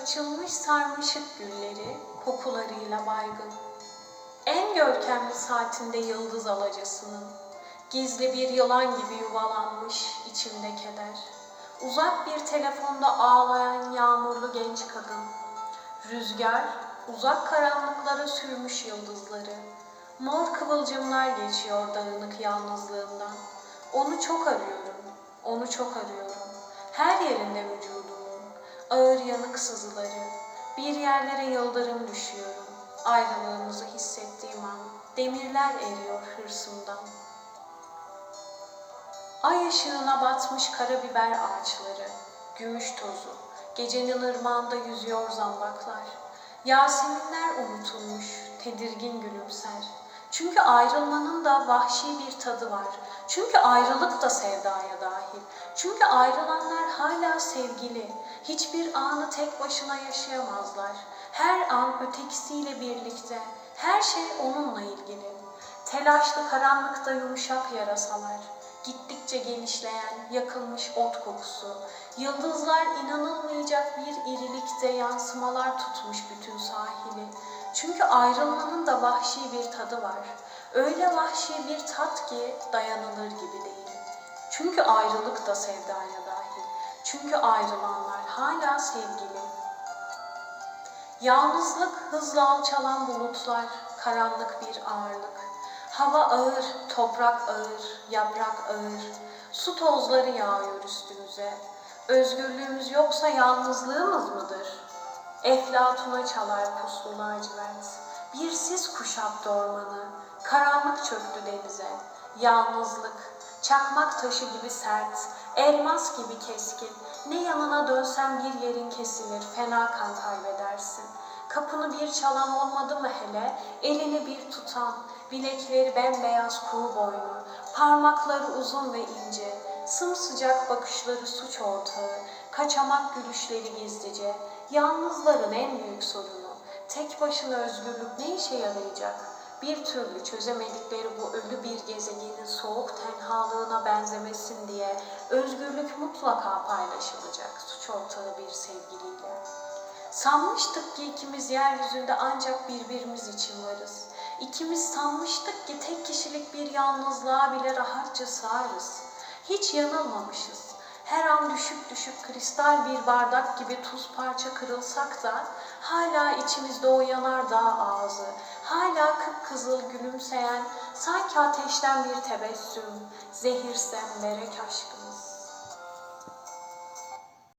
Açılmış sarmaşık gülleri kokularıyla baygın. En görkemli saatinde yıldız alacasının, gizli bir yılan gibi yuvalanmış içimde keder. Uzak bir telefonda ağlayan yağmurlu genç kadın. Rüzgar uzak karanlıklara sürmüş yıldızları. Mor kıvılcımlar geçiyor dağınık yalnızlığımdan. Onu çok arıyorum, onu çok arıyorum. Her yerinde vücudumun, ağır yanık sızıları. Bir yerlere yıldırım düşüyorum. Ayrılığımızı hissettiğim an demirler eriyor hırsımdan. Ay ışığına batmış karabiber ağaçları, gümüş tozu, gecenin ırmağında yüzüyor zambaklar. Yaseminler unutulmuş, tedirgin gülümser. Çünkü ayrılmanın da vahşi bir tadı var. Çünkü ayrılık da sevdaya dahil. Çünkü ayrılanlar hala sevgili. Hiçbir anı tek başına yaşayamazlar. Her an ötekisiyle birlikte. Her şey onunla ilgili. Telaşlı karanlıkta yumuşak yarasalar. Gittikçe genişleyen yakılmış ot kokusu. Yıldızlar inanılmayacak bir irilikte yansımalar tutmuş bütün sahili. Çünkü ayrılmanın da vahşi bir tadı var. Öyle vahşi bir tat ki dayanılır gibi değil. Çünkü ayrılık da sevdaya dahil. Çünkü ayrılanlar hala sevgili. Yalnızlık hızla alçalan bulutlar, karanlık bir ağırlık. Hava ağır, toprak ağır, yaprak ağır. Su tozları yağıyor üstümüze. Özgürlüğümüz yoksa yalnızlığımız mıdır? Eflatuna çalar puslu lacivert. Bir sis kuşattı ormanı. Karanlık çöktü denize. Yalnızlık, çakmak taşı gibi sert, elmas gibi keskin. Ne yanına dönsen bir yerin kesilir, fena kan kaybedersin. Kapını bir çalan olmadı mı hele, elini bir tutan, bilekleri bembeyaz kuğu boynu, parmakları uzun ve ince, sımsıcak bakışları suç ortağı, kaçamak gülüşleri gizlice, yalnızların en büyük sorunu, tek başına özgürlük ne işe yarayacak? Bir türlü çözemedikleri bu ölü bir gezegenin soğuk tenhalığına benzemesin diye özgürlük mutlaka paylaşılacak suç ortağı bir sevgiliyle. Sanmıştık ki ikimiz yeryüzünde ancak birbirimiz için varız. İkimiz sanmıştık ki tek kişilik bir yalnızlığa bile rahatça sığarız. Hiç yanılmamışız. Her an düşüp düşüp kristal bir bardak gibi tuz parça kırılsak da hala içimizde o yanardağ ağzı, hala kıpkızıl gülümseyen sanki ateşten bir tebessüm, zehir semberek aşkımız.